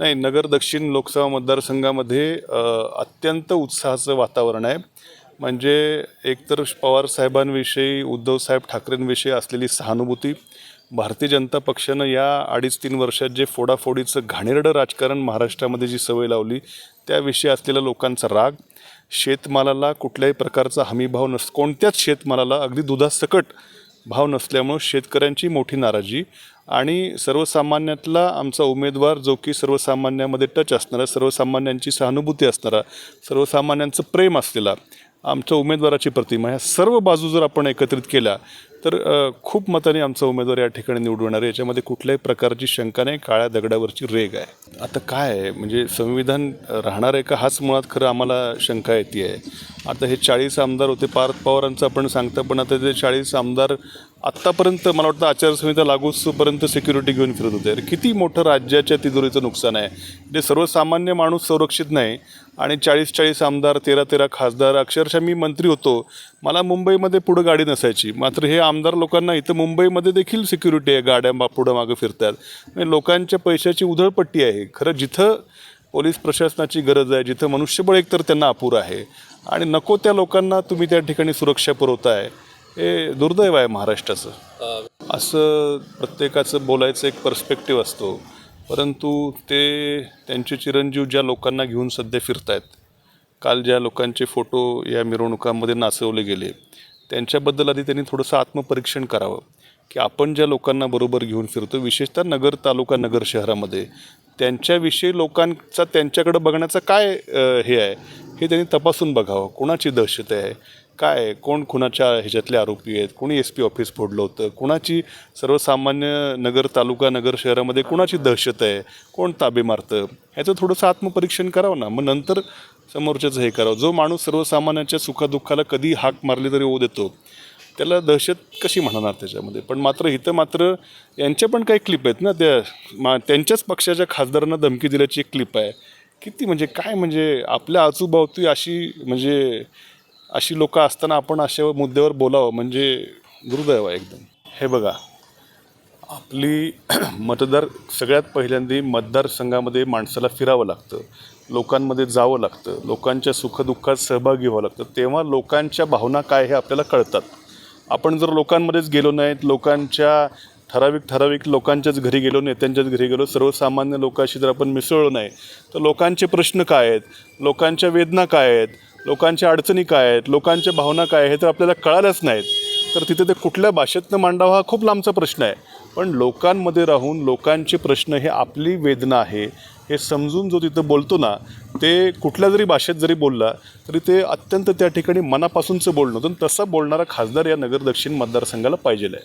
नाही नगर दक्षिण लोकसभा मतदारसंघामध्ये अत्यंत उत्साहाचं वातावरण आहे. म्हणजे एकतर पवार साहेबांविषयी उद्धवसाहेब ठाकरेंविषयी असलेली सहानुभूती भारतीय जनता पक्षानं या अडीच तीन वर्षात जे फोडाफोडीचं घाणेरडं राजकारण महाराष्ट्रामध्ये जी सवय लावली त्याविषयी असलेला लोकांचा राग शेतमालाला कुठल्याही प्रकारचा हमीभाव नस कोणत्याच शेतमालाला अगदी दुधासकट भाव नसल्यामुळं शेतकऱ्यांची मोठी नाराजी आणि सर्वसामान्यातला आमचा उमेदवार जो की सर्वसामान्यामध्ये टच असणारा सर्वसामान्यांची सहानुभूती असणारा सर्वसामान्यांचं प्रेम असलेला आमच्या उमेदवाराची प्रतिमा ह्या सर्व बाजू जर आपण एकत्रित केल्या तर खूप मताने आमचा उमेदवार या ठिकाणी निवडून आहे. याच्यामध्ये कुठल्याही प्रकारची शंका नाही काळ्या दगडावरची रेग आहे. आता काय आहे? म्हणजे संविधान राहणार आहे का? हाच मुळात खरं आम्हाला शंका येते आहे. आता हे चाळीस आमदार होते. पार्थ पवारांचं आपण सांगतं पण आता ते चाळीस आमदार आत्तापर्यंत मला वाटतं आचारसंहिता लागूसपर्यंत सिक्युरिटी घेऊन फिरत होते. किती मोठं राज्याच्या तिजोरीचं नुकसान आहे. जे सर्वसामान्य माणूस संरक्षित नाही आणि चाळीस चाळीस आमदार तेरा तेरा खासदार अक्षरशः मी मंत्री होतो. मला मुंबईमध्ये पुढं गाडी नसायची. मात्र हे आमदार लोकांना इथं मुंबईमध्ये देखील सिक्युरिटी आहे. गाड्या मा- पुढं मागं फिरतात. म्हणजे लोकांच्या पैशाची उधळपट्टी आहे. खरं जिथं पोलीस प्रशासनाची गरज आहे जिथं मनुष्यबळ एकतर त्यांना अपुरं आहे. आणि नको त्या लोकांना तुम्ही त्या ठिकाणी सुरक्षा पुरवताय. हे दुर्दैव आहे महाराष्ट्राचं. असं प्रत्येकाचं बोलायचं एक पर्स्पेक्टिव्ह असतो. परंतु ते त्यांचे चिरंजीव ज्या लोकांना घेऊन सध्या फिरत आहेत काल ज्या लोकांचे फोटो या मिरवणुकांमध्ये नाचवले गेले त्यांच्याबद्दल आधी त्यांनी थोडंसं आत्मपरीक्षण करावं की आपण ज्या लोकांना बरोबर घेऊन फिरतो विशेषतः नगर तालुका नगर शहरामध्ये त्यांच्याविषयी लोकांचा त्यांच्याकडं बघण्याचा काय हे आहे? हे त्यांनी तपासून बघावं. कोणाची दहशत आहे? काय आहे? कोण कुणाच्या ह्याच्यातले आरोपी आहेत? कोणी एस पी ऑफिस फोडलं होतं? कुणाची सर्वसामान्य नगर तालुका नगर शहरामध्ये कुणाची दहशत आहे? कोण ताबे मारतं? ह्याचं थोडंसं आत्मपरीक्षण करावं ना. मग नंतर समोरच्याचं हे करावं. जो माणूस सर्वसामान्यांच्या सुखादुःखाला कधी हाक मारली तरी ओ देतो. त्याला दहशत कशी म्हणणार त्याच्यामध्ये? पण मात्र इथं मात्र यांच्या पण काही क्लिप आहेत ना. त्या मा त्यांच्याच पक्षाच्या खासदारांना धमकी दिल्याची एक क्लिप आहे. किती? म्हणजे काय? म्हणजे आपल्या आजूबावती अशी म्हणजे अशी लोकं असताना आपण अशा मुद्द्यावर बोलावं. म्हणजे दुर्दैव आहे एकदम. हे बघा. आपली मतदार सगळ्यात पहिल्यांदा मतदारसंघामध्ये माणसाला फिरावं लागतं. लोकांमध्ये जावं लागतं. लोकांच्या सुखदुःखात सहभागी व्हावं लागतं. तेव्हा लोकांच्या भावना काय हे आपल्याला कळतात. आपण जर लोकांमध्येच गेलो नाहीत लोकांच्या ठराविक ठराविक लोकांच्याच घरी गेलो नेत्यांच्याच घरी गेलो सर्वसामान्य लोकांशी जर आपण मिसळलो नाही तर लोकांचे प्रश्न काय आहेत? लोकांच्या वेदना काय आहेत? लोकांच्या अडचणी काय आहेत? लोकांच्या भावना काय आहेत? हे तर आपल्याला कळाल्याच नाहीत. तर तिथे ते कुठल्या भाषेतनं मांडावा हा खूप लांबचा प्रश्न आहे. पण लोकांमध्ये राहून लोकांचे प्रश्न हे आपली वेदना आहे हे समजून जो तिथं बोलतो ना ते कुठल्या जरी भाषेत जरी बोलला तरी ते अत्यंत त्या ठिकाणी मनापासूनचं बोलणं होतं. तसं तसा बोलणारा खासदार या नगर दक्षिण मतदारसंघाला पाहिजे आहे.